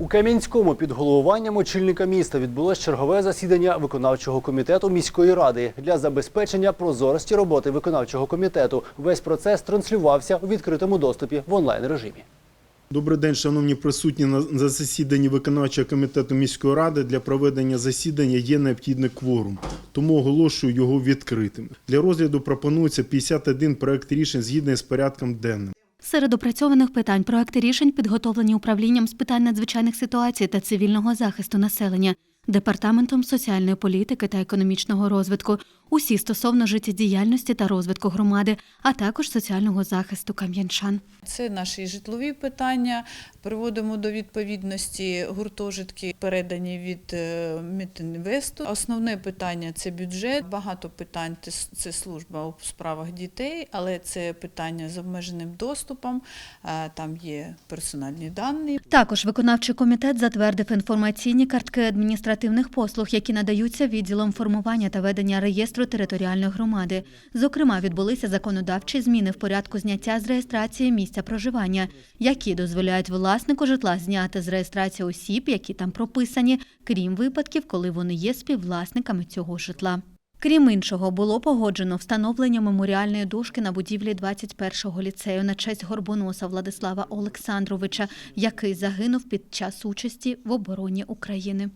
У Кам'янському під головуванням очільника міста відбулось чергове засідання виконавчого комітету міської ради для забезпечення прозорості роботи виконавчого комітету. Весь процес транслювався у відкритому доступі в онлайн режимі. Добрий день, шановні присутні на засіданні виконавчого комітету міської ради. Для проведення засідання є необхідний кворум, тому оголошую його відкритим. Для розгляду пропонується 51 проект рішень згідно з порядком денним. Серед опрацьованих питань проекти рішень підготовлені управлінням з питань надзвичайних ситуацій та цивільного захисту населення, департаментом соціальної політики та економічного розвитку, усі стосовно життєдіяльності та розвитку громади, а також соціального захисту кам'янчан. Це наші житлові питання. Приводимо до відповідності гуртожитки, передані від е, Мітінвесту. Основне питання це бюджет. Багато питань це- служба у справах дітей, але це питання з обмеженим доступом. Е, Там є персональні дані. Також виконавчий комітет затвердив інформаційні картки адміністративних послуг, які надаються відділом формування та ведення реєстру територіальної громади. Зокрема, відбулися законодавчі зміни в порядку зняття з реєстрації місця проживання, які дозволяють власнику житла зняти з реєстрації осіб, які там прописані, крім випадків, коли вони є співвласниками цього житла. Крім іншого, було погоджено встановлення меморіальної дошки на будівлі 21-го ліцею на честь горбоноса Владислава Олександровича, який загинув під час участі в обороні України.